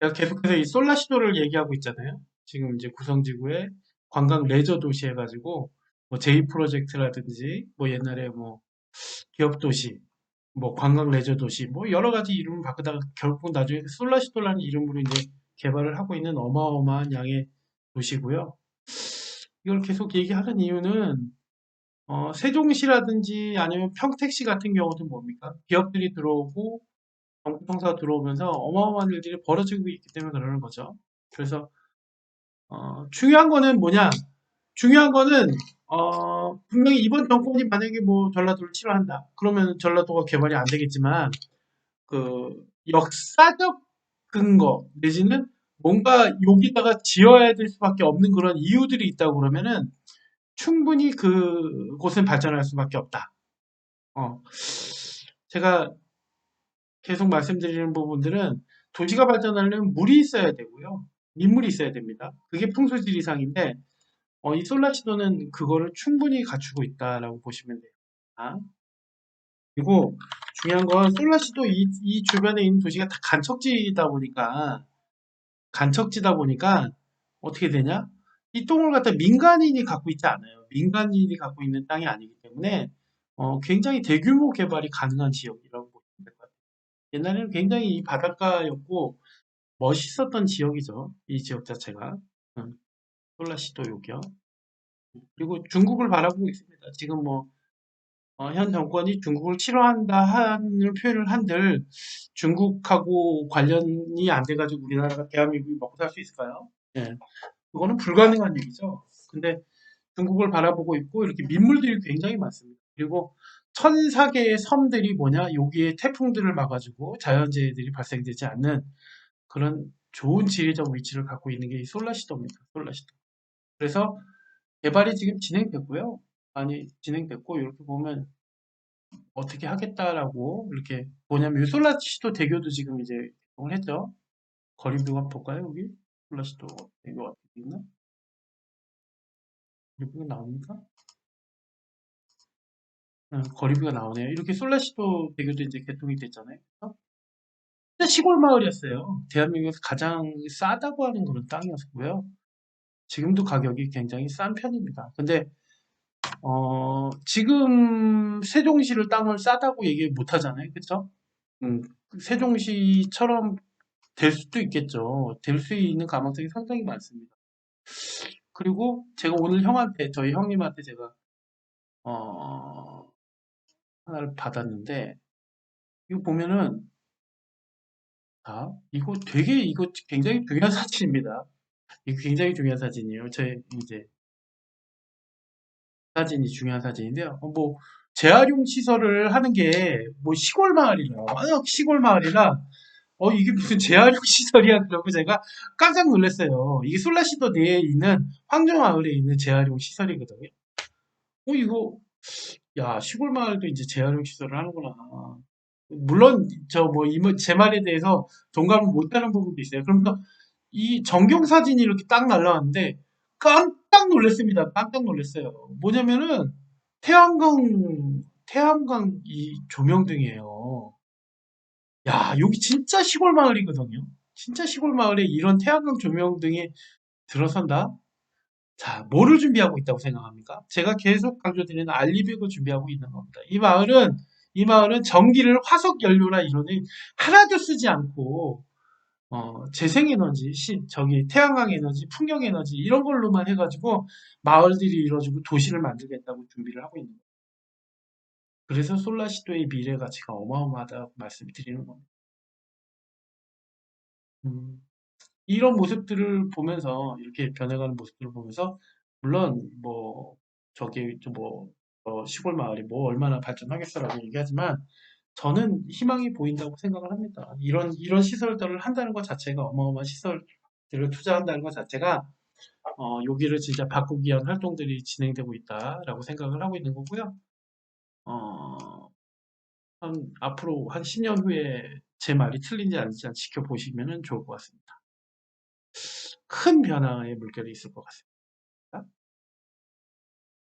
제가 계속해서 이 솔라 시도를 얘기하고 있잖아요. 지금 이제 구성지구에 관광 레저 도시 해가지고 뭐 제이 프로젝트라든지 뭐 옛날에 뭐 기업 도시, 뭐 관광 레저 도시, 뭐 여러 가지 이름을 바꾸다가 결국 나중에 솔라 시도라는 이름으로 이제 개발을 하고 있는 어마어마한 양의 도시고요. 이걸 계속 얘기하는 이유는 어, 세종시라든지 아니면 평택시 같은 경우도 뭡니까? 기업들이 들어오고 정부 통사가 들어오면서 어마어마한 일들이 벌어지고 있기 때문에 그러는 거죠. 그래서 어, 중요한 거는 뭐냐? 중요한 거는 어, 분명히 이번 정권이 만약에 뭐 전라도를 치료한다. 그러면 전라도가 개발이 안 되겠지만 그 역사적 근거 내지는 뭔가 여기다가 지어야 될 수밖에 없는 그런 이유들이 있다고 그러면은 충분히 그곳은 발전할 수밖에 없다. 어, 제가 계속 말씀드리는 부분들은 도시가 발전하려면 물이 있어야 되고요. 민물이 있어야 됩니다. 그게 풍수지리상인데 어, 이 솔라시도는 그거를 충분히 갖추고 있다라고 보시면 돼요. 아, 그리고 중요한 건 솔라시도 이, 이 주변에 있는 도시가 다 간척지다 보니까 간척지다 보니까 어떻게 되냐? 이 똥을 갖다 민간인이 갖고 있지 않아요. 민간인이 갖고 있는 땅이 아니기 때문에 어, 굉장히 대규모 개발이 가능한 지역이라고. 옛날에는 굉장히 이 바닷가였고 멋있었던 지역이죠. 이 지역 자체가. 음, 솔라시도 여기요. 그리고 중국을 바라보고 있습니다. 지금 뭐, 어, 현 정권이 중국을 싫어한다 하는 표현을 한들 중국하고 관련이 안 돼가지고 우리나라가 대한민국이 먹고 살 수 있을까요? 예. 그거는 불가능한 얘기죠. 근데 중국을 바라보고 있고 이렇게 민물들이 굉장히 많습니다. 그리고 1004개의 섬들이 뭐냐? 여기에 태풍들을 막아주고 자연재해들이 발생되지 않는 그런 좋은 지리적 위치를 갖고 있는 게 이 솔라시도입니다. 솔라시도. 그래서 개발이 지금 진행됐고요. 많이 진행됐고 이렇게 보면 어떻게 하겠다라고 이렇게 뭐냐면 이 솔라시도 대교도 지금 이제 개통을 했죠. 거리뷰 한번 볼까요? 여기 솔라시도 대교 어떻게 있나? 거리뷰가 나옵니까? 응, 거리뷰가 나오네요. 이렇게 솔라시도 대교도 이제 개통이 됐잖아요. 진짜 시골 마을이었어요. 대한민국에서 가장 싸다고 하는 그런 땅이었고요. 지금도 가격이 굉장히 싼 편입니다. 근데 어, 지금 세종시를 땅을 싸다고 얘기 못 하잖아요. 그쵸? 음, 세종시처럼 될 수도 있겠죠. 될 수 있는 가능성이 상당히 많습니다. 그리고 제가 오늘 형한테, 저희 형님한테 제가, 어, 하나를 받았는데, 이거 보면은, 아, 이거 되게, 이거 굉장히 중요한 사진입니다. 이거 굉장히 중요한 사진이에요. 제, 이제, 사진이 중요한 사진인데요. 어, 뭐, 재활용 시설을 하는 게, 뭐, 시골 마을이라, 시골 마을이라, 어, 이게 무슨 재활용 시설이야. 그러고 제가 깜짝 놀랐어요. 이게 솔라시도 내에 있는 황정마을에 있는 재활용 시설이거든요. 어, 이거, 야, 시골 마을도 이제 재활용 시설을 하는구나. 물론, 저 뭐, 제 말에 대해서 동감을 못하는 부분도 있어요. 그러니까 이 전경 사진이 이렇게 딱 날라왔는데 깜짝 놀랐습니다. 깜짝 놀랐어요. 뭐냐면은 태양광, 태양광 이 조명등이에요. 야, 여기 진짜 시골 마을이거든요. 진짜 시골 마을에 이런 태양광 조명등이 들어선다? 자, 뭐를 준비하고 있다고 생각합니까? 제가 계속 강조드리는 알리백을 준비하고 있는 겁니다. 이 마을은, 이 마을은 전기를 화석 연료나 이론을 하나도 쓰지 않고, 어, 재생에너지, 시, 저기, 태양광 에너지, 풍력 에너지, 이런 걸로만 해가지고 마을들이 이루어지고 도시를 만들겠다고 준비를 하고 있는 거예요. 그래서 솔라시도의 미래 가치가 어마어마하다고 말씀드리는 겁니다. 음, 이런 모습들을 보면서 이렇게 변해가는 모습들을 보면서 물론 뭐 저기 뭐 어, 시골 마을이 뭐 얼마나 발전하겠어라고 얘기하지만 저는 희망이 보인다고 생각을 합니다. 이런 이런 시설들을 한다는 것 자체가 어마어마한 시설들을 투자한다는 것 자체가 어, 여기를 진짜 바꾸기 위한 활동들이 진행되고 있다라고 생각을 하고 있는 거고요. 어, 한, 앞으로 한 10년 후에 제 말이 틀린지 아닌지 지켜보시면 좋을 것 같습니다. 큰 변화의 물결이 있을 것 같습니다.